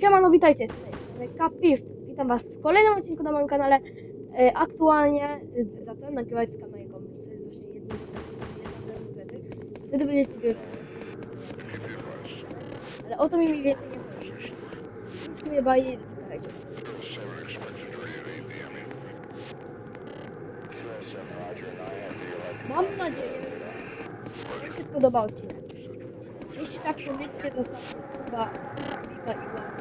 Siemano, witajcie, z tej Kapist. Witam was w kolejnym odcinku na moim kanale. E, aktualnie e, zacząłem nagrywać z kamerką, to jest właśnie jednym z takich Wtedy będziecie wiedzieć. Ale o to mi mniej więcej nie chodzi. Nic mnie bawi, czekajcie. Mam nadzieję, że Wam się spodoba odcinek. Jeśli tak koniecznie zostawcie suba, i łapkę.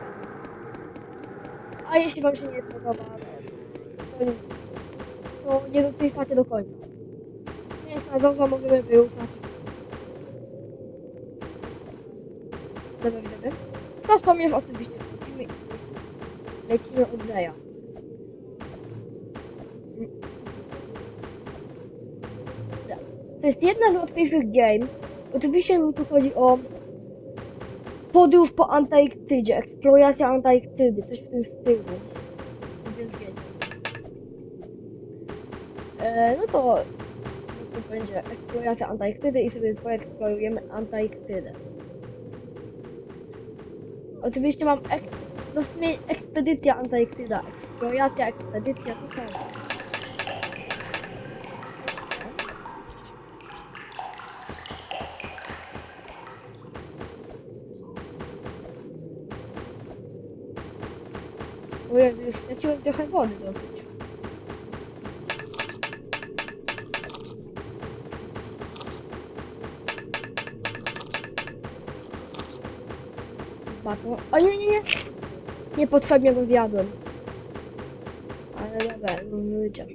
A jeśli wam się nie spodoba, to, to nie dotrwacie do końca. Więc na Zoza możemy wyrównać. Dobra, widzowie. To stąd oczywiście skrócimy i lecimy od Zeja. To jest jedna z łatwiejszych game. Oczywiście mi tu chodzi o podróż po Antarktydzie, eksploracja Antarktydy, coś w tym stylu. Więc wiecie. E, no to to będzie eksploracja Antarktydy i sobie poeksplorujemy Antarktydę. Oczywiście mam eks no ekspedycja Antarktyda, eksploracja, ekspedycja, to samo. O Jezu, już straciłem trochę wody dosyć. Baton. O nie, nie, nie! Niepotrzebnie go zjadłem. Ale dobra, do życia.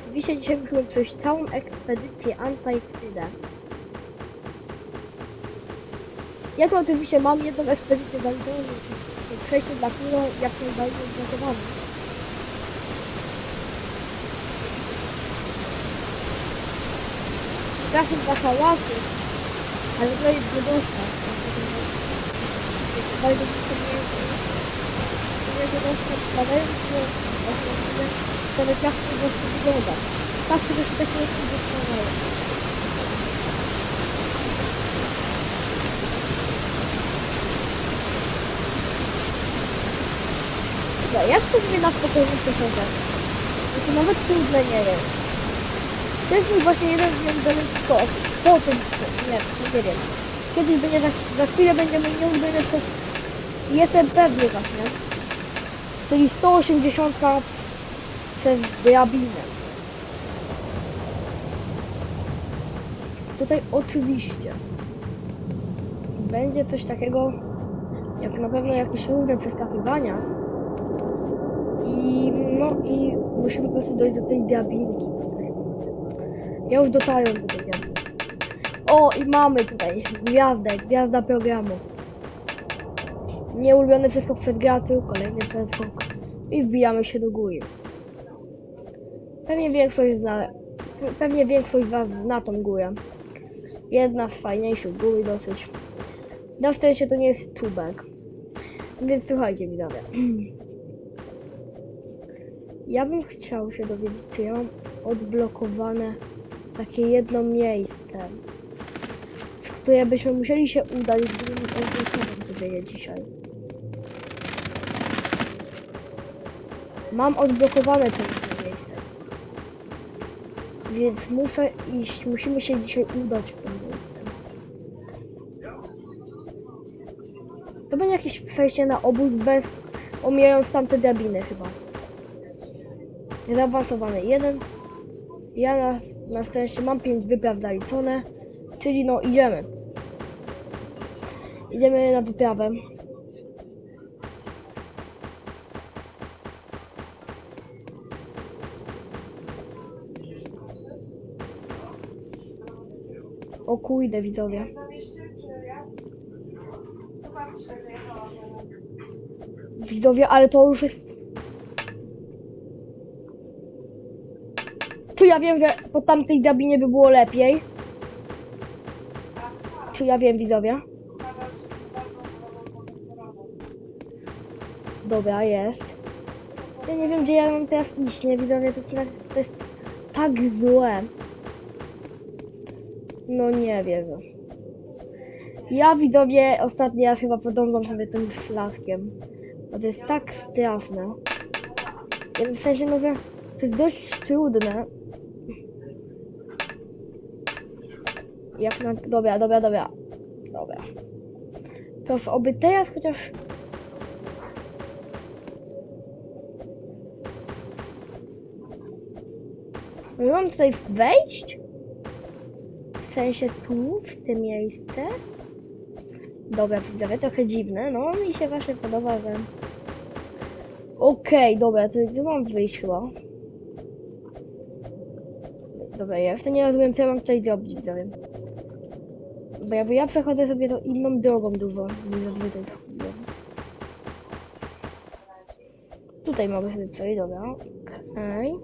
Oczywiście dzisiaj musimy przejść całą ekspedycję Antarktydę. Ja tu oczywiście mam jedną ekspedycję zaliczoną, więc przejście dla którą jak najbardziej zgotowane. Przepraszam za hałasy, ale to jest wydostał. Bardzo mi się nie nie wydostał spadający, właściwie to wyciągnie do wygląda. Tak, żeby się takie rzeczy dostawały. Dobra, jak to mnie na spokojnie przechodzę? To nawet trudne nie jest. To jest mój właśnie jeden z ulubionych skok. Po tym, nie, nie wiem. Kiedyś będzie, za, za chwilę będzie mój nieulubiony skok. Jestem pewny właśnie. Czyli 180 przez drabinę. Tutaj oczywiście będzie coś takiego, jak na pewno jakieś równe przeskakiwania. I no i musimy po prostu dojść do tej drabinki tutaj. Ja już dotarłem do tej drabinki. O i mamy tutaj gwiazdę, gwiazda programu. Nieulubiony przeskok przez graty, kolejny przeskok. I wbijamy się do góry. Pewnie większość zna, pe- pewnie większość z was zna tą górę. Jedna z fajniejszych gór dosyć. Na szczęście to nie jest tubek. Więc słuchajcie widzowie. Ja bym chciał się dowiedzieć, czy ja mam odblokowane takie jedno miejsce, w które byśmy musieli się udać, gdybym odblokował sobie je dzisiaj. Mam odblokowane to miejsce. Więc muszę iść, musimy się dzisiaj udać w to miejsce. To będzie jakieś przejście na obóz bez omijając tamte drabiny chyba. Zaawansowany jeden. Ja na, na szczęście mam 5 wypraw zaliczone, czyli no idziemy. Idziemy na wyprawę. O kujdę widzowie. Widzowie, ale to już jest Czy ja wiem, że po tamtej drabinie by było lepiej? Czy ja wiem, widzowie? Dobra, jest. Ja nie wiem, gdzie ja mam teraz iść, nie widzowie, to jest, tak- to jest tak złe. No nie wierzę. Ja widzowie ostatni raz chyba podążam sobie tym flaszkiem. Bo to jest tak straszne. W sensie, no że to jest dość trudne. Jak na... Dobra, dobra, dobra. Dobra. Proszę, oby teraz chociaż... Ja mam tutaj wejść? W sensie tu, w te miejsce? Dobra, widzowie, trochę dziwne. No, mi się właśnie podoba, że... Okej, dobra, to gdzie mam wyjść chyba? Dobra, ja jeszcze nie rozumiem, co ja mam tutaj zrobić, widzowie. Bo jakby ja przechodzę sobie to inną drogą dużo, niż zazwyczaj wchodziłem. Tutaj mogę sobie przejść, dobra. Okej.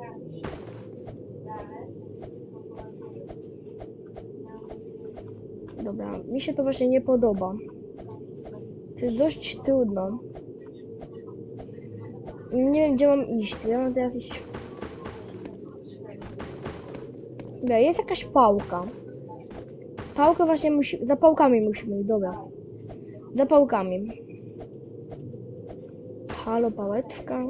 Dobra, mi się to właśnie nie podoba. To jest dość trudno. Nie wiem, gdzie mam iść. Ja mam teraz iść. Dobra, jest jakaś pałka. Pałkę właśnie musi... Za pałkami musimy iść, dobra. Za pałkami. Halo, pałeczka.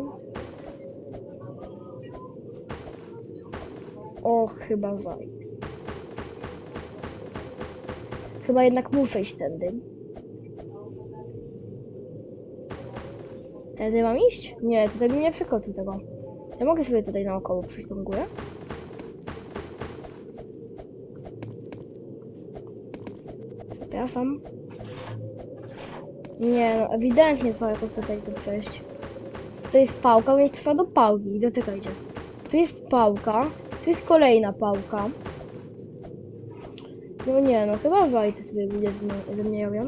O, chyba żal. Chyba jednak muszę iść tędy. Tędy mam iść? Nie, tutaj bym nie przekroczył tego. Ja mogę sobie tutaj naokoło przyjść tą górę? Zapraszam. Nie, no ewidentnie trzeba jakoś tutaj tu przejść. To jest pałka, więc trzeba do pałki. Dotykajcie. Tu jest pałka, tu jest kolejna pałka. No nie, no chyba żajty sobie ludzie robią.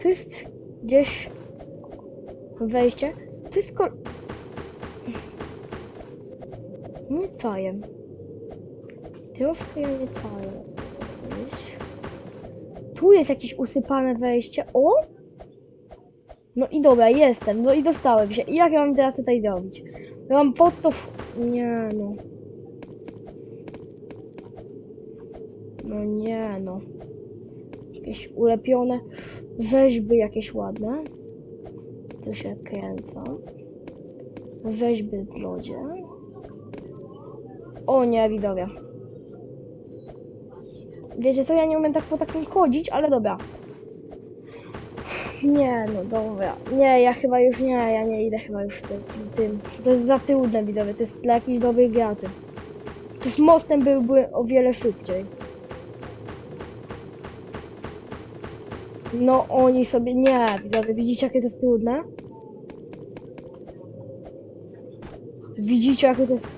Tu jest gdzieś wejście. Tu jest kol... Nie taję. Troszkę ja nie taję. Tu jest jakieś usypane wejście. O! No i dobra, jestem. No i dostałem się. I jak ja mam teraz tutaj zrobić? Ja mam pod to... Nie no. No nie no. Jakieś ulepione rzeźby jakieś ładne. Tu się kręcą. Rzeźby w lodzie. O nie, widzowie. Wiecie co, ja nie umiem tak po takim chodzić, ale dobra. Nie, no dobra. Nie, ja chyba już nie, ja nie idę chyba już tym. tym. To jest za trudne, widzowie, to jest dla jakichś dobrych graczy. To z mostem byłby o wiele szybciej. No oni sobie, nie, widzowie, widzicie jakie to jest trudne? Widzicie jakie to jest...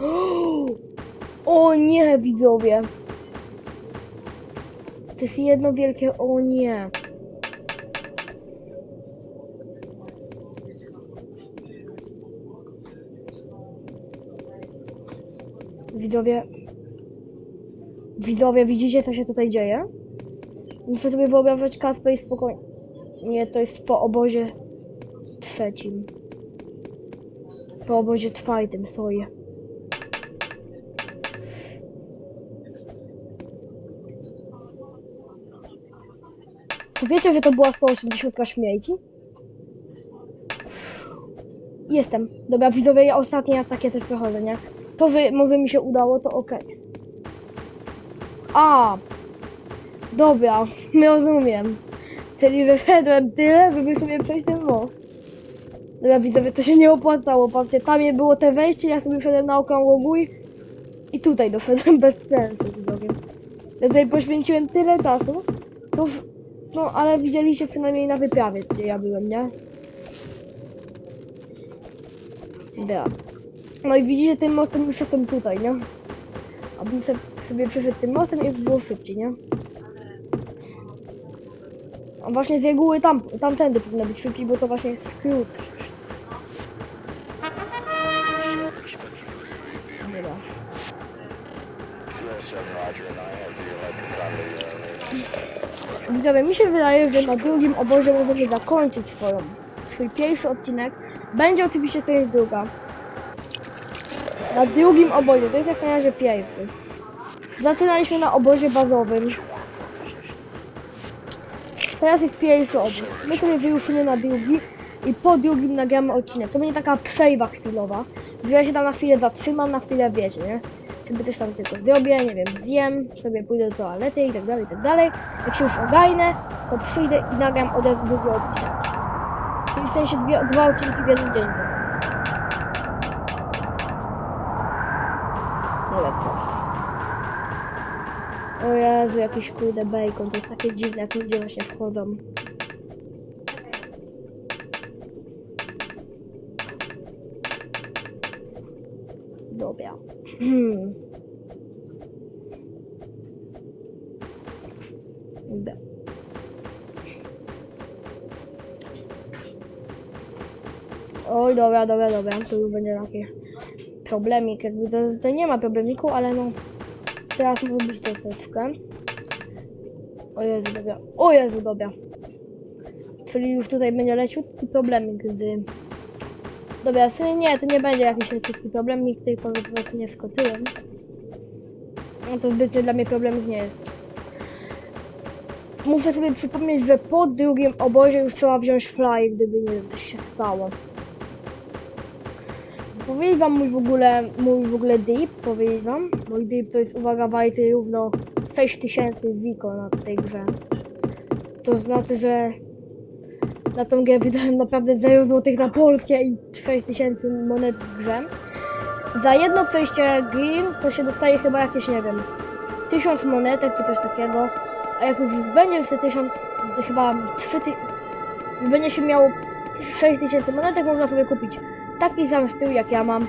O nie, widzowie! To jest jedno wielkie o nie. Widzowie... Widzowie, widzicie co się tutaj dzieje? Muszę sobie wyobrażać Kasper i spokojnie. Nie, to jest po obozie trzecim. Po obozie czwartym, sorry. Wiecie, że to była 180 śmierci? Jestem. Dobra, widzowie, ja ostatni raz takie coś przechodzę, nie? To, że może mi się udało, to okej. A, Dobra, rozumiem. Czyli wyszedłem tyle, żeby sobie przejść ten most. Dobra, widzowie, to się nie opłacało. Patrzcie, tam było te wejście, ja sobie wszedłem na okrągłogój i tutaj doszedłem bez sensu, widzowie. Ja tutaj poświęciłem tyle czasu, to w... No, ale widzieliście przynajmniej na wyprawie, gdzie ja byłem, nie? Dobra. No i widzicie, tym mostem już jestem tutaj, nie? Abym sobie przeszedł tym mostem i by było szybciej, nie? A właśnie z reguły tam, tamtędy powinno być szybciej, bo to właśnie jest skrót. Dobra. Widzowie, mi się wydaje, że na drugim obozie możemy zakończyć swoją, swój pierwszy odcinek. Będzie oczywiście część druga. Na drugim obozie, to jest jak na razie pierwszy. Zaczynaliśmy na obozie bazowym. Teraz jest pierwszy obóz. My sobie wyruszymy na drugi i po drugim nagramy odcinek. To będzie taka przejwa chwilowa, że ja się tam na chwilę zatrzymam, na chwilę wiecie, nie? Sobie coś tam tylko zrobię, nie wiem, zjem, sobie pójdę do toalety i tak dalej, i tak dalej. Jak się już ogarnę, to przyjdę i nagram od razu drugi odcinek. Czyli w sensie dwie, dwa odcinki w jeden dzień. Daleko. O Jezu, jakiś kurde bacon, to jest takie dziwne, jak ludzie właśnie wchodzą. Dobra. Hmm. Dobra. Oj, dobra, dobra, dobra, to już będzie taki problemik, jakby to, to nie ma problemiku, ale no teraz muszę być troszeczkę. O Jezu, dobra, o Jezu, dobra. Czyli już tutaj będzie leciutki problemik z... Dobra, w sumie nie, to nie będzie jakiś leciutki problemik, że po prostu nie skoczyłem. No to zbytnio dla mnie problemów nie jest. Muszę sobie przypomnieć, że po drugim obozie już trzeba wziąć fly, gdyby nie wiem, coś się stało. Powiedzieć wam mój w ogóle, mój w ogóle dip, powiedzieć wam. Mój dip to jest, uwaga, wajty równo 6000 ziko na tej grze. To znaczy, że na tą grę wydałem naprawdę 0 zł na polskie i 6000 monet w grze. Za jedno przejście gry to się dostaje chyba jakieś, nie wiem, 1000 monetek czy coś takiego. A jak już będzie te 1000, to chyba 3000, będzie się miało 6000 monetek, można sobie kupić taki sam styl jak ja mam.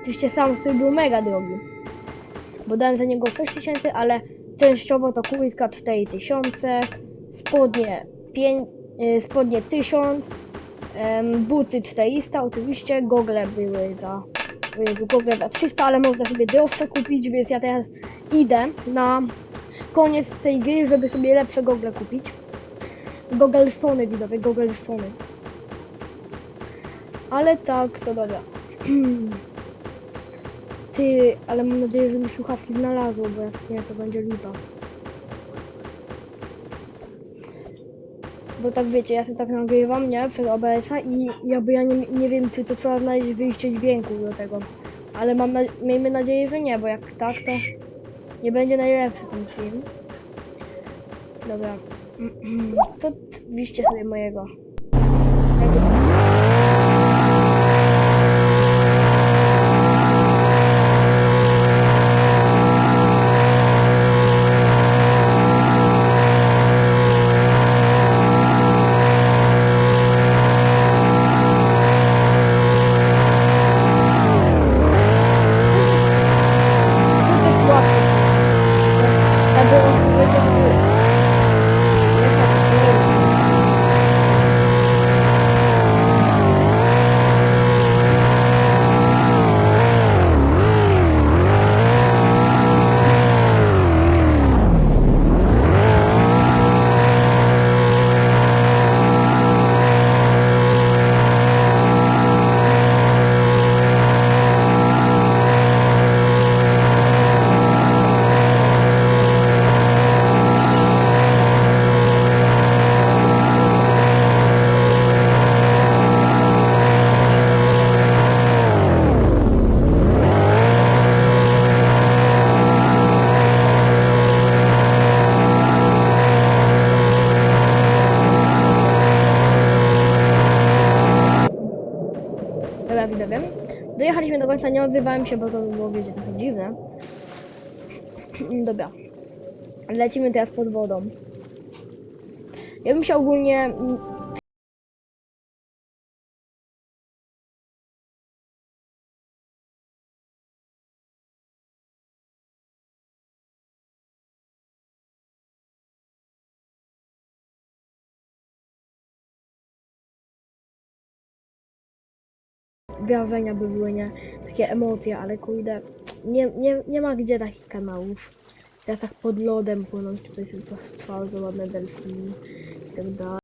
Oczywiście sam styl był mega drogi. Bo dałem za niego 6000, ale częściowo to kurtka 4000, spodnie 5, y, spodnie 1000, em, buty 400, oczywiście gogle były za Jezu, gogle za 300, ale można sobie droższe kupić, więc ja teraz idę na koniec tej gry, żeby sobie lepsze gogle kupić. Gogelsony widzowie, gogelsony. Ale tak, to dobra. Ty, ale mam nadzieję, że mi słuchawki znalazło, bo jak nie, to będzie lipa. Bo tak wiecie, ja sobie tak nagrywam, nie, przez OBS-a i jakby ja nie, nie wiem, czy to trzeba znaleźć wyjście dźwięku do tego. Ale mam miejmy nadzieję, że nie, bo jak tak, to nie będzie najlepszy ten film. Dobra. To wiście sobie mojego. Końca, nie odzywałem się, bo to by było, wiecie, trochę dziwne. Dobra. Lecimy teraz pod wodą. Ja bym się ogólnie... wrażenia by były, nie? Takie emocje, ale kurde, nie, nie, nie ma gdzie takich kanałów. Teraz tak pod lodem płynąć, tutaj są to strzały, ładne delfiny i tak dalej.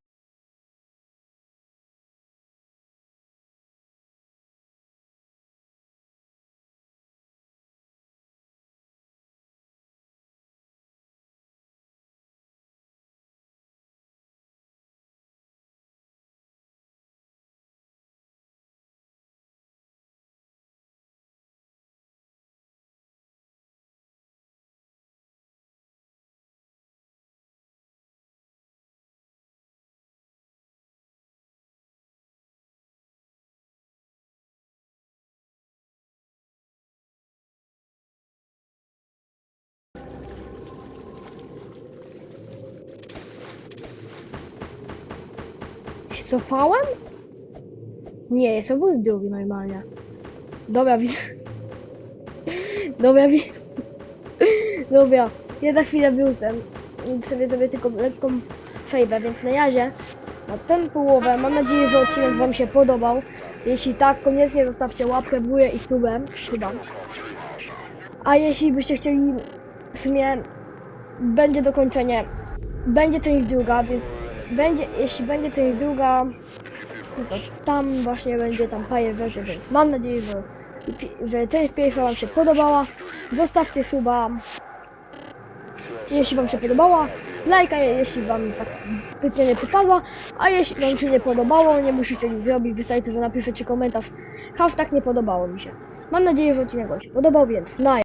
Cofałem? Nie, jest obóz drugi normalnie. Dobra, widzę. Dobra, widzę. Dobra, ja za chwilę wrócę. Sobie zrobię tylko lekką przejdę, więc na razie na tę połowę. Mam nadzieję, że odcinek Wam się podobał. Jeśli tak, koniecznie zostawcie łapkę w górę i subem. Suba. A jeśli byście chcieli, w sumie będzie dokończenie, będzie część druga, więc będzie, jeśli będzie część druga, no to tam właśnie będzie tam rzeczy, więc mam nadzieję, że, że część pierwsza Wam się podobała. Zostawcie suba, jeśli Wam się podobała, lajka, jeśli Wam tak zbytnio nie przypadła, a jeśli Wam się nie podobało, nie musicie nic zrobić, wystarczy, że napiszecie komentarz hashtag nie podobało mi się. Mam nadzieję, że odcinek Wam się podobał, więc na